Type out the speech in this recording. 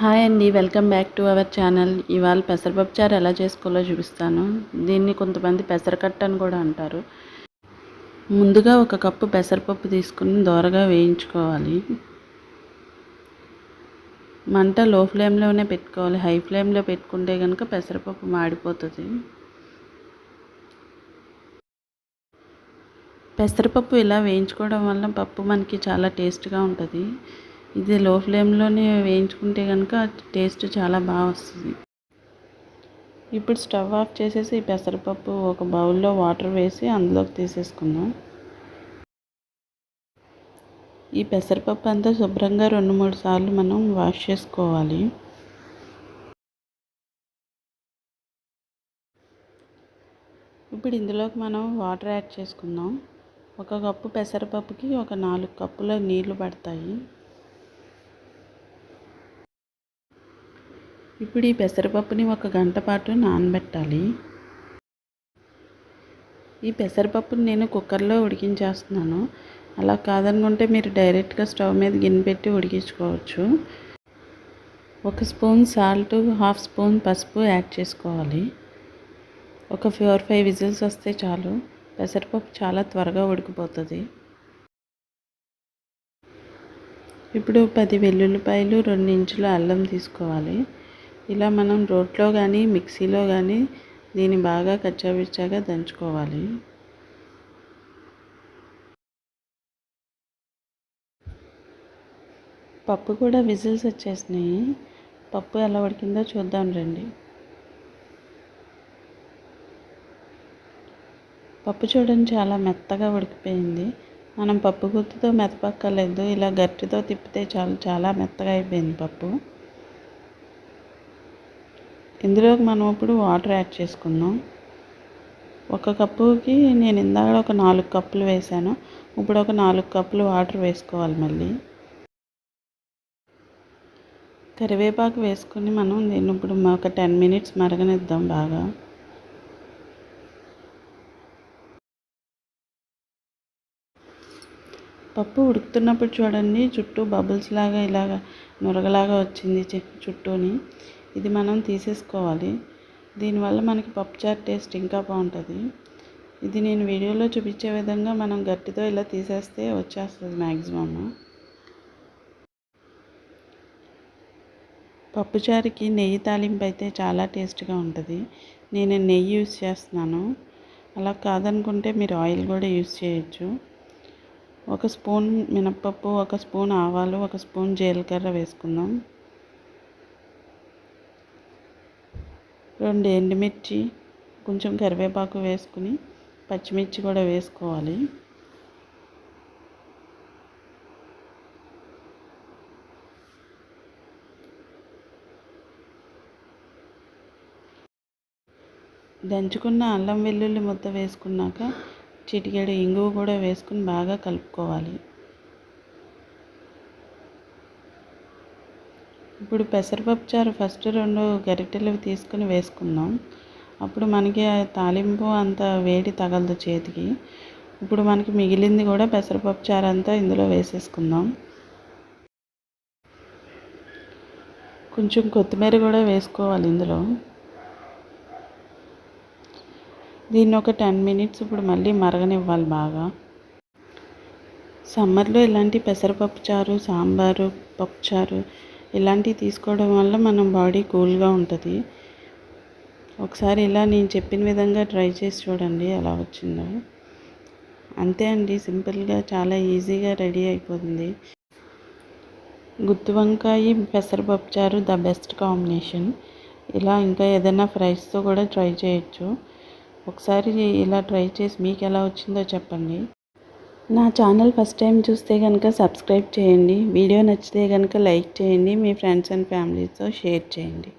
Hi అండి welcome back to our channel. ఇవాళ పెసరపప్పు చారు ఎలా చేసుకోవాలో చూపిస్తాను. దీన్ని కొంతమంది పెసరకట్ట అని కూడా అంటారు. ముందుగా ఒక కప్పు పెసరపప్పు తీసుకుని దోరగా వేయించుకోవాలి. మంట లో ఫ్లేమ్లోనే పెట్టుకోవాలి. హై ఫ్లేమ్లో పెట్టుకుంటే కనుక పెసరపప్పు మాడిపోతుంది. పెసరపప్పు ఇలా వేయించుకోవడం వల్ల పప్పు మనకి చాలా టేస్ట్గా ఉంటుంది. ఇది లో ఫ్లేమ్లోనే వేయించుకుంటే కనుక టేస్ట్ చాలా బాగా వస్తుంది. ఇప్పుడు స్టవ్ ఆఫ్ చేసేసి ఈ పెసరపప్పు ఒక బౌల్లో వాటర్ వేసి అందులోకి తీసేసుకుందాం. ఈ పెసరపప్పు అంతా శుభ్రంగా రెండు మూడు సార్లు మనం వాష్ చేసుకోవాలి. ఇప్పుడు ఇందులోకి మనం వాటర్ యాడ్ చేసుకుందాం. ఒక కప్పు పెసరపప్పుకి ఒక నాలుగు కప్పుల నీళ్ళు పడతాయి. ఇప్పుడు ఈ పెసరపప్పుని ఒక గంట పాటు నానబెట్టాలి. ఈ పెసరపప్పుని నేను కుక్కర్లో ఉడికించేస్తున్నాను. అలా కాదనుకుంటే మీరు డైరెక్ట్గా స్టవ్ మీద గిన్నె పెట్టి ఉడికించుకోవచ్చు. ఒక స్పూన్ సాల్ట్ హాఫ్ స్పూన్ పసుపు యాడ్ చేసుకోవాలి. ఒక ఫోర్ ఫైవ్ విజిల్స్ వస్తే చాలు. పెసరపప్పు చాలా త్వరగా ఉడికిపోతుంది. ఇప్పుడు పది వెల్లుల్లిపాయలు రెండు ఇంచుల అల్లం తీసుకోవాలి. ఇలా మనం రోట్లో కానీ మిక్సీలో కానీ దీన్ని బాగా కచ్చాబిచ్చాగా దంచుకోవాలి. పప్పు కూడా విజిల్స్ వచ్చేసినాయి. పప్పు ఎలా ఉడికిందో చూద్దాం రండి. పప్పు చూడండి చాలా మెత్తగా ఉడికిపోయింది. మనం పప్పు గుత్తుతో మెత్తపక్కర్లేదు ఇలా గట్టితో తిప్పితే చాలు చాలా మెత్తగా అయిపోయింది పప్పు. ఇందులోకి మనం ఇప్పుడు వాటర్ యాడ్ చేసుకుందాం. ఒక కప్పుకి నేను ఇందాక ఒక నాలుగు కప్పులు వేసాను. ఇప్పుడు ఒక నాలుగు కప్పులు వాటర్ వేసుకోవాలి మళ్ళీ. కరివేపాకు వేసుకొని మనం దీన్ని ఇప్పుడు ఒక టెన్ మినిట్స్ మరగనిద్దాం బాగా. పప్పు ఉడుకుతున్నప్పుడు చూడండి చుట్టూ బబుల్స్ లాగా ఇలాగ నురగలాగా వచ్చింది చుట్టూని. ఇది మనం తీసేసుకోవాలి. దీనివల్ల మనకి పప్పుచారు టేస్ట్ ఇంకా బాగుంటుంది. ఇది నేను వీడియోలో చూపించే విధంగా మనం గట్టితో ఇలా తీసేస్తే వచ్చేస్తుంది మ్యాక్సిమమ్ పప్పుచారుకి నెయ్యి తాలింపు అయితే చాలా టేస్ట్గా ఉంటుంది. నేను నెయ్యి యూస్ చేస్తున్నాను. అలా కాదనుకుంటే మీరు ఆయిల్ కూడా యూస్ చేయొచ్చు. ఒక స్పూన్ మినప్పప్పు ఒక స్పూన్ ఆవాలు ఒక స్పూన్ జీలకర్ర వేసుకుందాం. రెండు ఎండుమిర్చి కొంచెం కరివేపాకు వేసుకుని పచ్చిమిర్చి కూడా వేసుకోవాలి. దంచుకున్న అల్లం వెల్లుల్లి ముద్ద వేసుకున్నాక చిటికెడు ఇంగువ కూడా వేసుకుని బాగా కలుపుకోవాలి. ఇప్పుడు పెసరపప్పు చారు ఫస్ట్ రెండు గరిటెలు తీసుకుని వేసుకుందాం. అప్పుడు మనకి తాలింపు అంత వేడి తగలదు చేతికి. ఇప్పుడు మనకి మిగిలింది కూడా పెసరపప్పు చారు అంతా ఇందులో వేసేసుకుందాం. కొంచెం కొత్తిమీర కూడా వేసుకోవాలి ఇందులో. దీన్ని ఒక టెన్ మినిట్స్ ఇప్పుడు మళ్ళీ మరగనివ్వాలి బాగా. సమ్మర్లో ఇలాంటి పెసరపప్పు చారు సాంబారు పప్పుచారు ఇలాంటివి తీసుకోవడం వల్ల మనం బాడీ కూల్గా ఉంటుంది. ఒకసారి ఇలా నేను చెప్పిన విధంగా ట్రై చేసి చూడండి ఎలా వచ్చిందో. అంతే అండి సింపుల్గా చాలా ఈజీగా రెడీ అయిపోతుంది గుత్తి వంకాయ పెసరపప్పు చారు ద బెస్ట్ కాంబినేషన్. ఇలా ఇంకా ఏదైనా ఫ్రైస్తో కూడా ట్రై చేయొచ్చు. ఒకసారి ఇలా ట్రై చేసి మీకు ఎలా వచ్చిందో చెప్పండి. నా ఛానల్ ఫస్ట్ టైం చూస్తే కనుక సబ్స్క్రైబ్ చేయండి. వీడియో నచ్చితే కనుక లైక్ చేయండి. మీ ఫ్రెండ్స్ అండ్ ఫ్యామిలీతో షేర్ చేయండి.